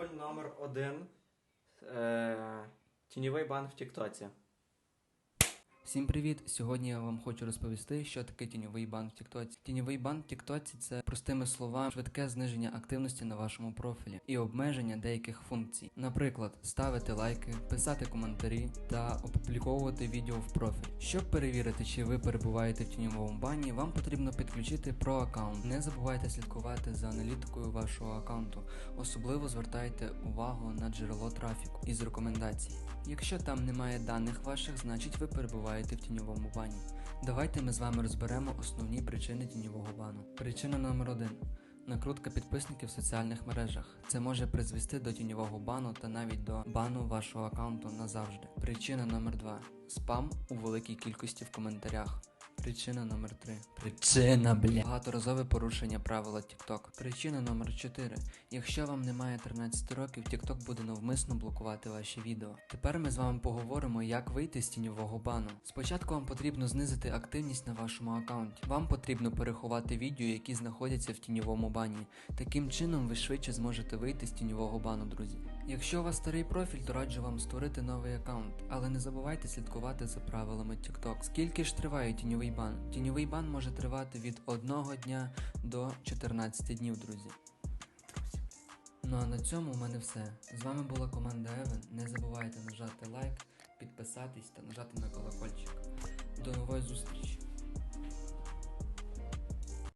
Дубль номер один. Е, тіньовий бан в Тіктоці. Всім привіт! Сьогодні я вам хочу розповісти, що таке тіньовий бан в Тіктоці. Тіньовий бан в Тіктоці це простими словами швидке зниження активності на вашому профілі і обмеження деяких функцій. Наприклад, ставити лайки, писати коментарі та опубліковувати відео в профіль. Щоб перевірити, чи ви перебуваєте в тіньовому бані, вам потрібно підключити про аккаунт. Не забувайте слідкувати за аналітикою вашого аккаунту. Особливо звертайте увагу на джерело трафіку із рекомендацій. Якщо там немає даних ваших, значить ви перебуваєте в тіньовому бані. Давайте ми з вами розберемо основні причини тіньового бану. Причина номер один. Накрутка підписників в соціальних мережах. Це може призвести до тіньового бану та навіть до бану вашого аккаунту назавжди. Причина номер 2 Спам у великій кількості в коментарях. Причина номер 3 Причина, бля. Багаторазове порушення правила TikTok. Причина номер 4 Якщо вам немає 13 років, TikTok буде навмисно блокувати ваші відео. Тепер ми з вами поговоримо, як вийти з тіньового бану. Спочатку вам потрібно знизити активність на вашому аккаунті. Вам потрібно переховати відео, які знаходяться в тіньовому бані. Таким чином ви швидше зможете вийти з тіньового бану, друзі. Якщо у вас старий профіль, то раджу вам створити новий аккаунт, але не забувайте слідкувати за правилами TikTok. Скільки ж триває тіньовий бан? Тіньовий бан може тривати від 1 дня до 14 днів, друзі. Ну а на цьому в мене все. З вами була команда Евен. Не забувайте нажати лайк, підписатись та нажати на колокольчик. До нової зустрічі!